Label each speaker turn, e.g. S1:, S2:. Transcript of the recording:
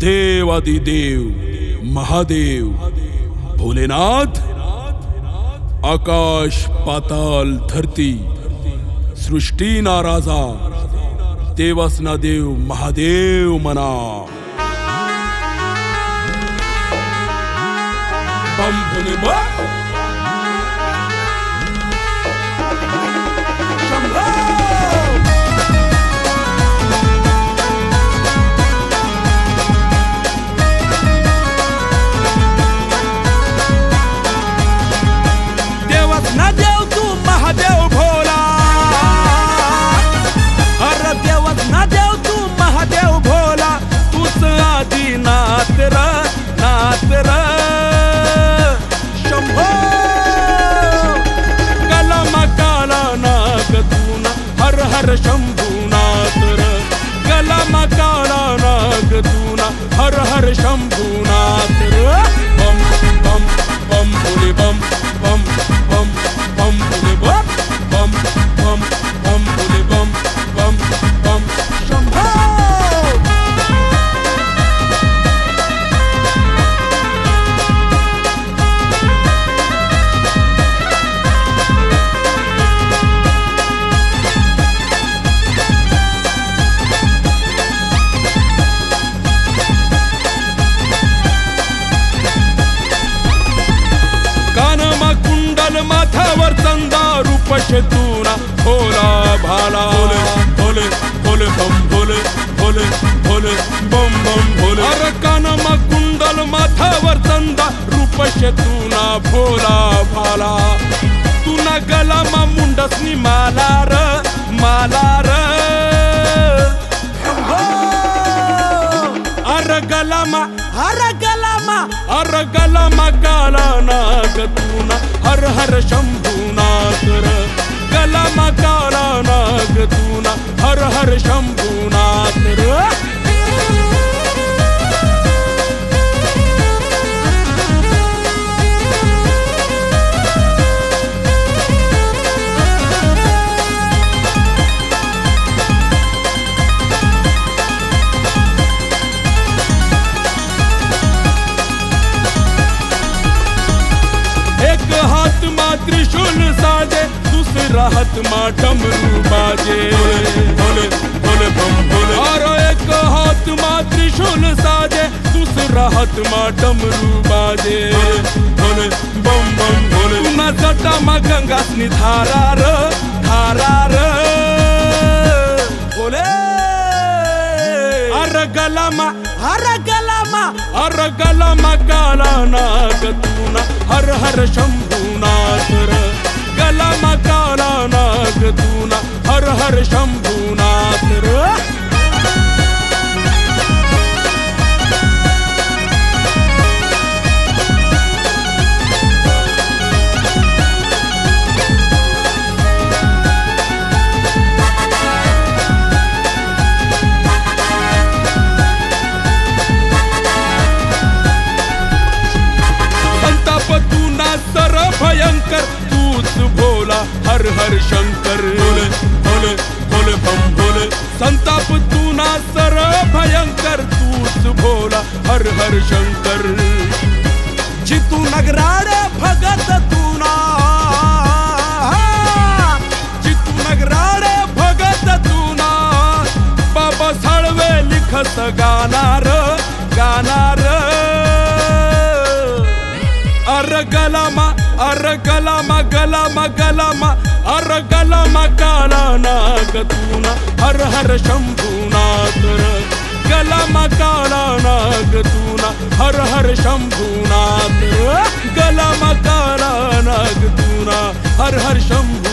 S1: देवादिदेव महादेव भोलेनाथ आकाश पाताल धरती सृष्टीना राजा देवासना देव महादेव मना. बम भोले हर रूप शेतूना भोला भाला। भोले भोले भोले बम भोले भोले भोले बम बम भोले अरे कानमा कुंडल माथ्यावर चंदा रूप शेतूना भोला भाला। तुना गलामा मुंडसनी माला र माला र अर गलामा अर गलामा अर गलामा गाला नाग तूना हर हर शंभूनाथ नाग तूना हर हर शंभूनाथ राहत हाथ मा बाजे भोले भोले बम भोले और एक हाथ मा त्रिशूल साजे दूसरा हाथ मा डमरू बाजे भोले बम बम भोले पुन्हा जटा मा गंगासनी धारा र धारा र। भोले अर गलामा अर गलामा अर गलामा काला नाग तूना हर हर शंभू हर शंकर भोले भोले भोले बम भोले संताप तू ना सर भयंकर तूच भोला हर हर शंकर. जितू नगराड भगत तू ना. जितू नगराड भगत तू ना. बाबा साळवे लिखत गाणार गाणार. अर गला अर कलामा गलामा गलामा अर कलामा काला नाग तुना हर हर शंभूनाथ गलामा काला नाग तुना हर हर शंभूनाथ गलामा काला नाग तुना हर हर शंभू